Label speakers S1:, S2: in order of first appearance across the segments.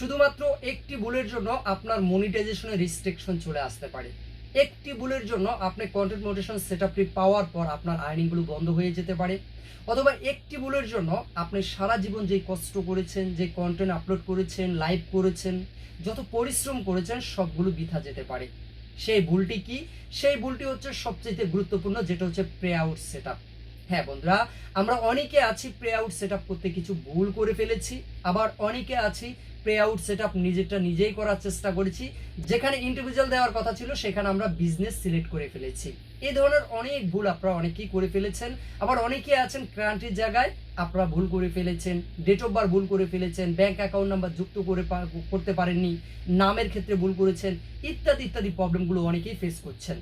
S1: শুধুমাত্র একটি ভুলের জন্য আপনার মনিটাইজেশনের রিস্ট্রিকশন চলে আসতে পারে। একটি ভুলের জন্য আপনি কন্টেন্ট মোটিভেশন সেটআপটি পাওয়ার পর আপনার আর্নিংগুলো বন্ধ হয়ে যেতে পারে। অথবা একটি ভুলের জন্য আপনি সারা জীবন যে কষ্ট করেছেন, যে কন্টেন্ট আপলোড করেছেন লাইভ করেছেন, যত পরিশ্রম করেছেন, সবগুলো বিথা যেতে পারে। সেই ভুলটি কি? সেই ভুলটি হচ্ছে সবচেয়ে গুরুত্বপূর্ণ, যেটা হচ্ছে প্রে আউট সেটআপ হ্যাঁ বন্ধুরা, আমরা অনেকে আছি প্রে আউট সেটআপ করতে কিছু ভুল করে ফেলেছি, আবার অনেকে আছি প্রে আউট সেট নিজেরটা নিজেই করার চেষ্টা করেছি। যেখানে ইন্ডিভিজুয়াল দেওয়ার কথা ছিল, সেখানে আমরা বিজনেস সিলেক্ট করে ফেলেছি। এই ধরনের অনেক ভুল আপনারা অনেকেই করে ফেলেছেন। আবার অনেকে আছেন ক্রান্তির জায়গায়, আপনারা ভুল করে ফেলেছেন ডেট অফ বার্থ ভুল করে ফেলেছেন ব্যাংক অ্যাকাউন্ট নাম্বার যুক্ত করে করতে পারেননি, নামের ক্ষেত্রে ভুল করেছেন, ইত্যাদি ইত্যাদি প্রবলেমগুলো অনেকেই ফেস করছেন।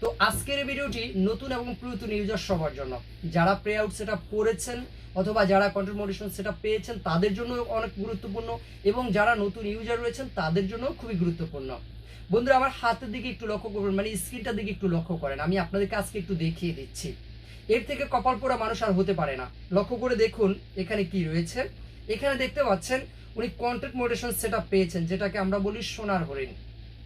S1: তো আজকের ভিডিওটি নতুন এবং পুরাতন ইউজার সবার জন্য। যারা প্রে আউট সেট করেছেন অথবা যারা কন্টেন্ট মডিশন সেট পেয়েছেন, তাদের জন্য অনেক গুরুত্বপূর্ণ এবং যারা নতুন ইউজার রয়েছেন, তাদের জন্য খুবই গুরুত্বপূর্ণ। বন্ধুরা, আমার হাতের দিকে একটু লক্ষ্য করবেন মানে স্ক্রিনটার দিকে একটু লক্ষ্য করেন। আমি আপনাদেরকে আজকে একটু দেখিয়ে দিচ্ছি। এর থেকে কপাল পোড়া মানুষ আর হতে পারে না। লক্ষ্য করে দেখুন এখানে কি রয়েছে। এখানে দেখতে পাচ্ছেন, উনি কন্টেন্ট মোডেশন সেট পেয়েছেন, যেটাকে আমরা বলি সোনার হরিণ।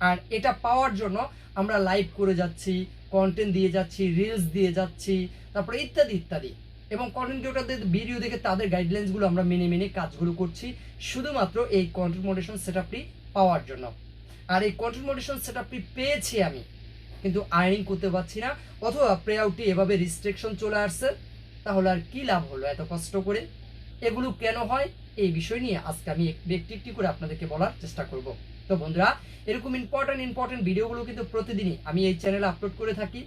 S1: আর এটা পাওয়ার জন্য আমরা লাইভ করে যাচ্ছি কন্টেন্ট দিয়ে যাচ্ছি রিলস দিয়ে যাচ্ছি, তারপরে ইত্যাদি ইত্যাদি। এবং কন্টেন্ট ক্রিয়েটারদের ভিডিও দেখে তাদের গাইডলাইন্সগুলো আমরা মেনে মেনে কাজগুলো করছি, শুধুমাত্র এই কন্টেন্ট মোডেশন সেটআপটি পাওয়ার জন্য। আর এই কন্টেন্ট মোডেশন সেটআপটি পেয়েছি আমি। কিন্তু আর্নিং করতে পারছি না, অথবা প্রে আউটটি এভাবে রিস্ট্রিকশন চলে আসছে, তাহলে আর কি লাভ হলো এত কষ্ট করে? এগুলো কেন হয়? এই বিষয় নিয়ে আজকে আমি একটি একটি করে আপনাদেরকে বলার চেষ্টা করব। তো বন্ধুরা, এরকম ইম্পর্টেন্ট ইম্পর্টেন্ট ভিডিওগুলো কিন্তু প্রতিদিনই আমি এই চ্যানেলে আপলোড করে থাকি।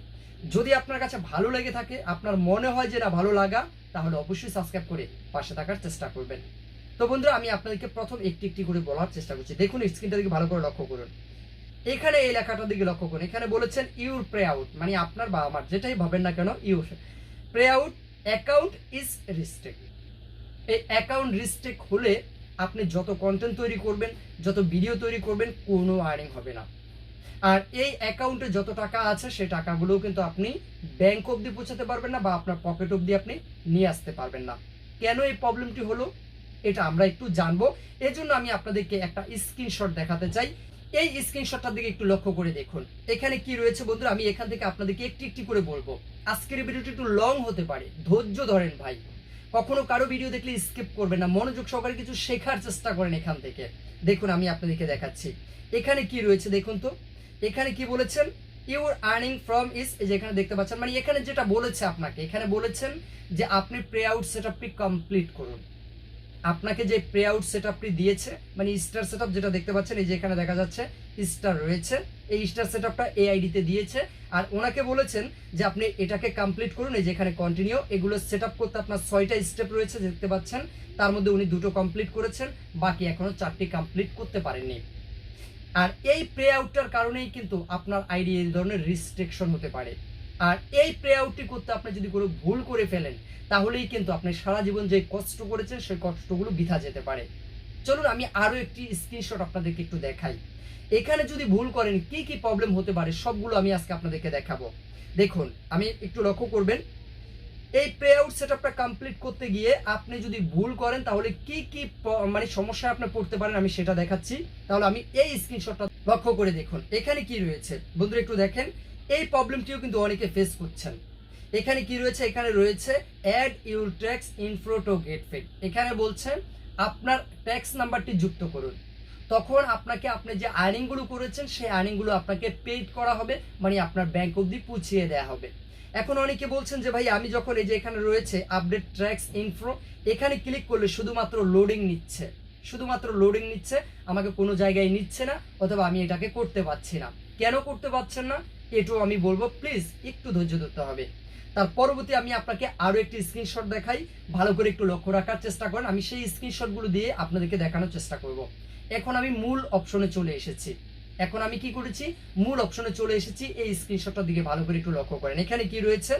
S1: যদি আপনার কাছে ভালো লেগে থাকে, আপনার মনে হয় যে না ভালো লাগা, তাহলে অবশ্যই সাবস্ক্রাইব করে পাশে থাকার চেষ্টা করবেন। তো বন্ধুরা, আমি আপনাদেরকে প্রথম একটি একটি করে বলার চেষ্টা করছি। দেখুন স্ক্রিনটা দিকে ভালো করে লক্ষ্য করুন। এখানে এই লেখাটার দিকে লক্ষ্য করুন। এখানে বলেছেন ইউর প্রে আউট মানে আপনার বা আমার, যেটাই ভাবেন না কেন your payout account is restrict এই অ্যাকাউন্ট রিস্ট্রিক্ট হলে আপনি যত কন্টেন্ট তৈরি করবেন, যত ভিডিও তৈরি করবেন, কোনো আর্নিং হবে না। আর এই অ্যাকাউন্টে যত টাকা আছে, সেই টাকাগুলোও কিন্তু আপনি ব্যাংক অবধি পৌঁছাতে পারবেন না বা আপনার পকেট অবধি আপনি নিয়ে আসতে পারবেন না। কেন এই প্রবলেমটি হলো? এটা আমরা একটু জানব। এজন্য আমি আপনাদেরকে একটা স্ক্রিনশট দেখাতে চাই। এই স্ক্রিনশটটার দিকে একটু লক্ষ্য করে দেখুন। এখানে কি রয়েছে বন্ধুরা? আমি এখান থেকে আপনাদেরকে একটি একটি করে বলব। আজকের ভিডিওটি একটু লং হতে পারে। ধৈর্য ধরেন ভাই। কখনো কারও ভিডিও দেখলে স্কিপ করবেন না। মনোযোগ সহকারে কিছু শেখার চেষ্টা করেন এখান থেকে। দেখুন, আমি আপনাদেরকে দেখাচ্ছি। এখানে কি রয়েছে দেখুন তো? এখানে কি বলেছেন? ইউর আর্নিং ফ্রম ইস যেখানে দেখতে পাচ্ছেন। মানে এখানে যেটা বলেছে আপনাকে, এখানে বলেছেন যে আপনি প্রে আউট সেট সেটআপটি কমপ্লিট করুন। আপনাকে যে প্রে আউট সেটআপটি দিয়েছে মানে স্টার সেটআপ যেটা দেখতে পাচ্ছেন, এই যে এখানে দেখা যাচ্ছে স্টার রয়েছে। এই স্টার সেটআপটা এই আইডিতে দিয়েছে। আর ওনাকে বলেছেন যে আপনি এটাকে কমপ্লিট করুন, এই যে এখানে কন্টিনিউ এগুলো সেটআপ করতে আপনার ছয়টা স্টেপ রয়েছে, দেখতে পাচ্ছেন। তার মধ্যে উনি দুটো কমপ্লিট করেছেন, বাকি এখনও চারটি কমপ্লিট করতে পারেননি। আর এই প্রে আউটটার কারণেই কিন্তু আপনার আইডি এই ধরনের রিস্ট্রিকশন হতে পারে। আর এই প্রে আউটটি করতে আপনি যদি কোনো ভুল করে ফেলেন, তাহলেই কিন্তু আপনি সারা জীবন যে কষ্ট করেছেন, সেই কষ্টগুলো বৃথা যেতে পারে। চলুন আমি আরও একটি স্ক্রিনশট আপনাদেরকে একটু দেখাই। এখানে যদি ভুল করেন, কি কি প্রবলেম হতে পারে, সবগুলো আমি আজকে আপনাদেরকে দেখাবো। দেখুন, আমি একটু লক্ষ্য করবেন। এই প্রে আউট সেটআপটা কমপ্লিট করতে গিয়ে আপনি যদি ভুল করেন, তাহলে কি কি মানে সমস্যায় আপনি পড়তে পারেন, আমি সেটা দেখাচ্ছি। তাহলে আমি এই স্ক্রিনশটটা লক্ষ্য করে দেখুন। এখানে কি রয়েছে? বন্ধুরা, একটু দেখেন। এই প্রবলেমটিও কিন্তু অনেকে ফেস করছেন। এখানে কি রয়েছে? এখানে রয়েছে add your tax info to get paid এখানে বলছেন আপনার ট্যাক্স নাম্বারটি যুক্ত করুন। তখন আপনাকে আপনি যে আর্নিংগুলো করেছেন, সেই আর্নিংগুলো আপনাকে পেড করা হবে মানে আপনার ব্যাংক অবধি পুছিয়ে দেওয়া হবে। এখন অনেকে বলছেন যে, ভাই, আমি যখন এই যে এখানে রয়েছে আপডেট ট্র্যাক্স ইনফ্রো এখানে ক্লিক করলে শুধুমাত্র লোডিং নিচ্ছে। শুধুমাত্র লোডিং নিচ্ছে, আমাকে কোনো জায়গায় নিচ্ছে না, অথবা আমি এটাকে করতে পারছি না। কেন করতে পারছেন না? এটাও আমি বলব প্লিজ একটু ধৈর্য ধরতে হবে। তার পরবর্তী আমি আপনাকে আরও একটি স্ক্রিনশট দেখাই। ভালো করে একটু লক্ষ্য রাখার চেষ্টা করেন। আমি সেই স্ক্রিনশটগুলো দিয়ে আপনাদেরকে দেখানোর চেষ্টা করব। এখন আমি মূল অপশনে চলে এসেছি। এখন আমি কি করেছি? মূল অপশনে চলে এসেছি। এই স্ক্রিনশটটার দিকে ভালো করে একটু লক্ষ্য করেন। এখানে কি রয়েছে?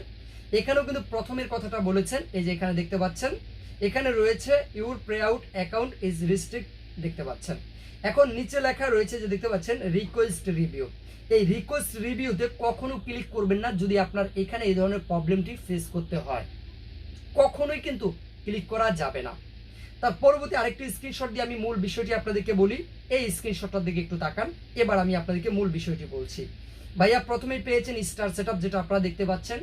S1: এখানেও কিন্তু প্রথমের কথাটা বলেছেন। এই যে এখানে দেখতে পাচ্ছেন। এখানে রয়েছে your pay out account is restrict দেখতে পাচ্ছেন। এখন নিচে লেখা রয়েছে যে দেখতে পাচ্ছেন রিকোয়েস্ট রিভিউ এই রিকোয়েস্ট রিভিউতে কখনো ক্লিক করবেন না যদি আপনার এখানে এই ধরনের প্রবলেমটি ফেস করতে হয়। কখনোই কিন্তু ক্লিক করা যাবে না। তার পরবর্তী আরেকটি স্ক্রিনশট দিয়ে আমি মূল বিষয়টি আপনাদেরকে বলি। এই স্ক্রিনশটটার দিকে একটু তাকান। এবার আমি আপনাদেরকে মূল বিষয়টি বলছি। ভাইয়া, প্রথমেই পেয়েছেন স্টার সেট যেটা আপনারা দেখতে পাচ্ছেন।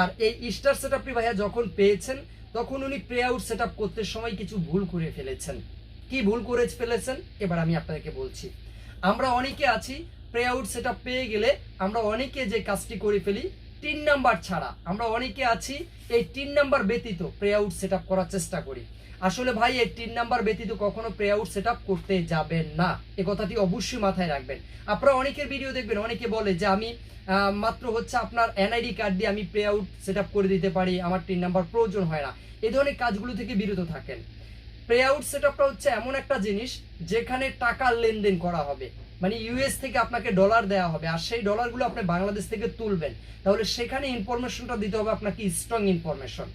S1: আর এই স্টার সেট ভাইয়া যখন পেয়েছেন, তখন উনি প্রে আউট সেট করতে সময় কিছু ভুল করে ফেলেছেন। কি ভুল করে ফেলেছেন? এবার আমি আপনাদেরকে বলছি। আমরা অনেকে আছি প্রে আউট সেট পেয়ে গেলে আমরা অনেকে যে কাজটি করে ফেলি, তিন নাম্বার ছাড়া। আমরা অনেকে আছি এই তিন নাম্বার ব্যতীত প্রে আউট সেট করার চেষ্টা করি। আসলে ভাই, এই তিন নাম্বার ব্যতীত কখনো প্রে আউট সেট করতে যাবেন না। এ কথাটি অবশ্যই মাথায় রাখবেন। আপনারা অনেকের ভিডিও দেখবেন, অনেকে বলে যে আমি মাত্র হচ্ছে আপনার এনআইডি কার্ড দিয়ে আমি প্রে আউট সেট করে দিতে পারি, আমার তিন নাম্বার প্রয়োজন হয় না। এই ধরনের কাজগুলো থেকে বিরত থাকেন। প্রে আউট সেট হচ্ছে এমন একটা জিনিস যেখানে টাকার লেনদেন করা হবে। মানে ইউএস থেকে আপনাকে ডলার দেওয়া হবে, আর সেই ডলারগুলো আপনি বাংলাদেশ থেকে তুলবেন। তাহলে সেখানে ইনফরমেশনটা দিতে হবে আপনাকে স্ট্রং ইনফরমেশন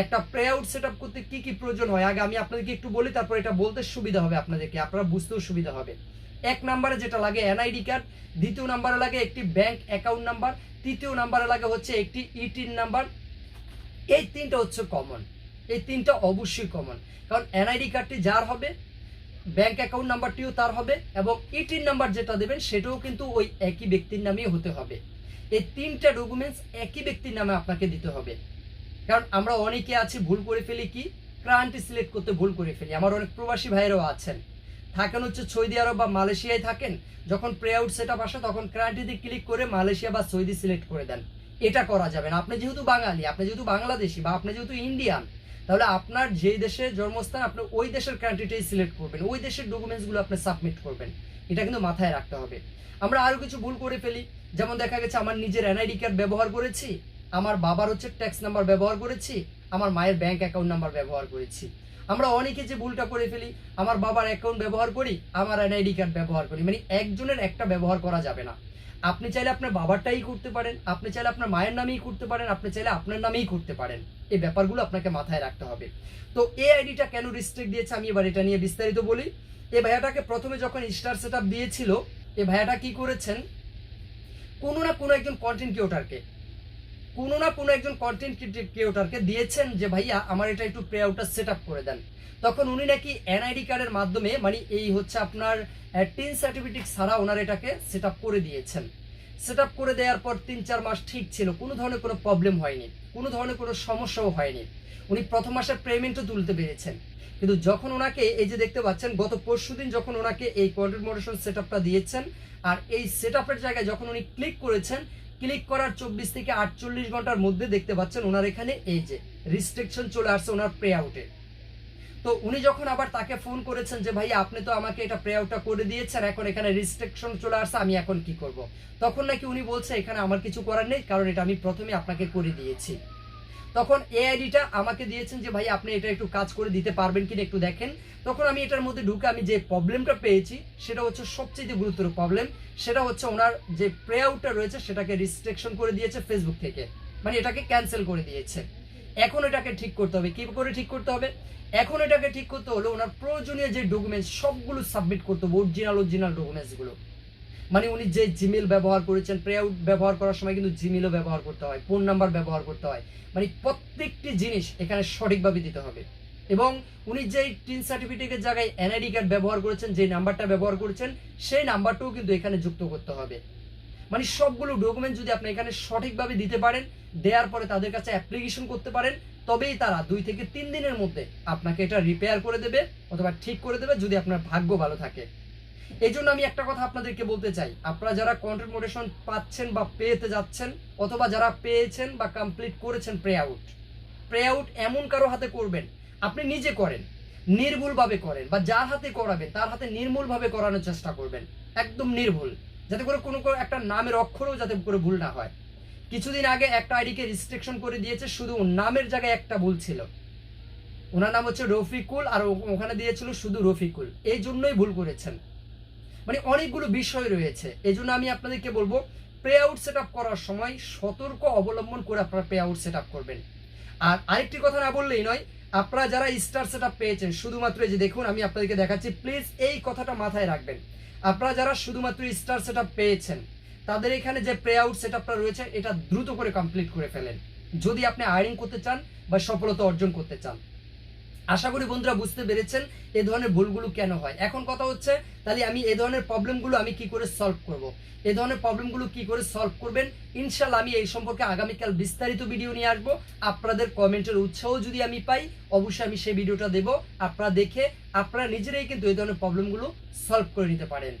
S1: একটা প্রে আউট সেট করতে কি কি প্রয়োজন হয়? আগে আমি আপনাদেরকে একটু বলি, তারপর এটা বলতে সুবিধা হবে আপনাদেরকে, আপনারা বুঝতেও সুবিধা হবে। এক নম্বরে যেটা লাগে এনআইডি কার্ড দ্বিতীয় নাম্বারে লাগে একটি ব্যাংক অ্যাকাউন্ট নাম্বার তৃতীয় নাম্বারে লাগে হচ্ছে একটি ইটিন নাম্বার এই তিনটা হচ্ছে কমন এই তিনটা অবশ্যই কমন কারণ এনআইডি কার্ডটি যার হবে ব্যাংক অ্যাকাউন্ট নাম্বারটিও তার হবে এবং ইটিন নাম্বার যেটা দেবেন সেটাও কিন্তু ওই একই ব্যক্তির নামেই হতে হবে। এই তিনটা ডকুমেন্টস একই ব্যক্তির নামে আপনাকে দিতে হবে। কারণ আমরা অনেকে আছি, ভুল করে ফেলি কি? ক্রান্তি সিলেক্ট করতে ভুল করে ফেলি। আমার অনেক প্রবাসী ভাইয়েরাও আছেন। থাকেন হচ্ছে সৌদি আরব বা মালয়েশিয়ায় থাকেন। যখন প্রে আউট সেট আপ আসে, তখন ক্রান্তিতে ক্লিক করে মালয়েশিয়া বা সৌদি সিলেক্ট করে দেন। এটা করা যাবে না। আপনি যেহেতু বাঙালি, আপনি যেহেতু বাংলাদেশি বা আপনি যেহেতু ইন্ডিয়ান তাহলে আপনার যেই দেশে জন্মস্থান, আপনি ওই দেশের কান্ট্রিটাই সিলেক্ট করবেন, ওই দেশের ডকুমেন্টসগুলো আপনি সাবমিট করবেন। এটা কিন্তু মাথায় রাখতে হবে। আমরা আরও কিছু ভুল করে ফেলি। যেমন দেখা গেছে, আমার নিজের এনআইডি কার্ড ব্যবহার করেছি, আমার বাবার হচ্ছে ট্যাক্স নাম্বার ব্যবহার করেছি, আমার মায়ের ব্যাংক অ্যাকাউন্ট নাম্বার ব্যবহার করেছি। আমরা অনেকে যে ভুলটা করে ফেলি, আমার বাবার অ্যাকাউন্ট ব্যবহার করি, আমার এনআইডি কার্ড ব্যবহার করি। মানে একজনের একটা ব্যবহার করা যাবে না। আপনি চাইলে আপনার বাবারটাই করতে পারেন, আপনি চাইলে আপনার মায়ের নামেই করতে পারেন, আপনি চাইলে আপনার নামেই করতে পারেন। এই ব্যাপারগুলো আপনাকে মাথায় রাখতে হবে। তো এই আইডিটা কেন রিস্ট্রিক্ট দিয়েছে আমি এবার এটা নিয়ে বিস্তারিত বলি। এই ভাইয়াটাকে প্রথমে যখন স্টার সেট দিয়েছিল, এ ভাইয়াটা কি করেছেন? কোনো না কোনো একজন কন্টেন্ট ক্রিয়েটারকে কোনো না কোনো একজন কন্টেন্ট ক্রিয়েটারকে দিয়েছেন যে, ভাইয়া, আমার এটা একটু প্রে আউটটা সেট করে দেন। তখন উনি নাকি এনআইডি কার্ডের মাধ্যমে মানে এই হচ্ছে আপনার টিন সার্টিফিকেট ছাড়া ওনার এটাকে সেট করে দিয়েছেন। সেট করে দেওয়ার পর তিন চার মাস ঠিক ছিল। কোনো ধরনের কোনো প্রবলেম হয়নি। কোনো ধরনের কোনো সমস্যাও হয়নি। উনি প্রথম মাসের পেমেন্টও তুলতে পেরেছেন। কিন্তু যখন ওনাকে, এই যে দেখতে পাচ্ছেন, গত পরশু দিন যখন ওনাকে এই কন্টেন্ট মডারেশন সেট দিয়েছেন, আর এই সেট জায়গায় যখন উনি ক্লিক করেছেন ক্লিক করার চব্বিশ থেকে আটচল্লিশ ঘণ্টার মধ্যে দেখতে পাচ্ছেন ওনার এখানে এই যে রিস্ট্রিকশন চলে আসছে ওনার প্রে আউটে তো উনি যখন আবার তাকে ফোন করেছেন যে ভাই আপনি তো আমাকে এটা প্রে আউটটা করে দিয়েছেন, এখন এখানে রিস্ট্রিকশন চলে আসছে, আমি এখন কি করব? তখন নাকি উনি বলছে, এখানে আমার কিছু করার নেই, কারণ এটা আমি প্রথমে আপনাকে করে দিয়েছি। তখন এই আইডিটা আমাকে দিয়েছেন যে, ভাই, আপনি এটা একটু কাজ করে দিতে পারবেন কিনা একটু দেখেন। তখন আমি এটার মধ্যে ঢুকে আমি যে প্রবলেমটা পেয়েছি, সেটা হচ্ছে সবচেয়ে গুরুতর প্রবলেম সেটা হচ্ছে ওনার যে প্রে আউটটা রয়েছে, সেটাকে রিস্ট্রিকশন করে দিয়েছে ফেসবুক থেকে। মানে এটাকে ক্যান্সেল করে দিয়েছে। এখন এটাকে ঠিক করতে হবে। কি করে ঠিক করতে হবে? এখন এটাকে ঠিক করতে হলে ওনার প্রয়োজনীয় যে ডকুমেন্টস সবগুলো সাবমিট করতে হবে অরিজিনাল অরিজিনাল ডকুমেন্টসগুলো মানে উনি যে জিমেল ব্যবহার করেছেন প্রে আউট ব্যবহার করার সময় কিন্তু জিমেলও ব্যবহার করতে হয় ফোন নাম্বার ব্যবহার করতে হয়। মানে প্রত্যেকটি জিনিস এখানে সঠিকভাবে দিতে হবে। এবং উনি যেই টিন সার্টিফিকেটের জায়গায় এনআইডি কার্ড ব্যবহার করেছেন, যে নাম্বারটা ব্যবহার করেছেন, সেই নাম্বারটাও কিন্তু এখানে যুক্ত করতে হবে। মানে সবগুলো ডকুমেন্ট যদি আপনি এখানে সঠিকভাবে দিতে পারেন, দেওয়ার পরে তাদের কাছে অ্যাপ্লিকেশন করতে পারেন, তবেই তারা দুই থেকে তিন দিনের মধ্যে আপনাকে এটা রিপেয়ার করে দেবে অথবা ঠিক করে দেবে যদি আপনার ভাগ্য ভালো থাকে। এই জন্য আমি একটা কথা আপনাদেরকে বলতে চাই। আপনারা যারা কন্টেন্ট মোডেশন পাচ্ছেন বা পেতে যাচ্ছেন, অথবা যারা পেয়েছেন বা কমপ্লিট করেছেন প্রে আউট প্রে আউট এমন কারও হাতে করবেন, আপনি নিজে করেন, নির্ভুলভাবে করেন, বা যার হাতে করাবেন, তার হাতে নির্মূলভাবে করানোর চেষ্টা করবেন, একদম নির্ভুল, যাতে করে কোনো একটা নামের অক্ষরও যাতে করে ভুল না হয়। কিছুদিন আগে একটা আইডিকে রেস্ট্রিকশন করে দিয়েছে, শুধু নামের জায়গায় একটা ভুল ছিল। ওনার নাম হচ্ছে রফিকুল, আর ওখানে দিয়েছিল শুধু রফিকুল। এই জন্যই ভুল করেছেন। মানে অনেকগুলো বিষয় রয়েছে। এই জন্য আমি আপনাদেরকে বলব প্রে আউট সেট করার সময় সতর্ক অবলম্বন করে আপনারা প্রে আউট সেট করবেন। আর আরেকটি কথা না বললেই নয়, আপনারা যারা স্টার সেট পেয়েছেন, শুধুমাত্র যে দেখুন, আমি আপনাদেরকে দেখাচ্ছি প্লিজ এই কথাটা মাথায় রাখবেন। আপনারা যারা শুধুমাত্র স্টার সেট পেয়েছেন, তাদের এখানে যে প্রে আউট সেট রয়েছে, এটা দ্রুত করে কমপ্লিট করে ফেলেন। যদি আপনি আয়ারিং করতে চান বা সফলতা অর্জন করতে চান। আশা করি বন্ধুরা বুঝতে পেরেছেন এ ধরনের ভুলগুলো কেন হয়। এখন কথা হচ্ছে, তাহলে আমি এ ধরনের প্রবলেমগুলো আমি কি করে সলভ করব। এ ধরনের প্রবলেমগুলো কি করে সলভ করবেন? ইনশাল্লাহ আমি এই সম্পর্কে আগামীকাল বিস্তারিত ভিডিও নিয়ে আসব। আপনাদের কমেন্টের উৎসাহ যদি আমি পাই, অবশ্যই আমি সেই ভিডিওটা দেব। আপনারা দেখে, আপনারা নিজেরাই কিন্তু এই ধরনের প্রবলেমগুলো সলভ করে নিতে পারেন।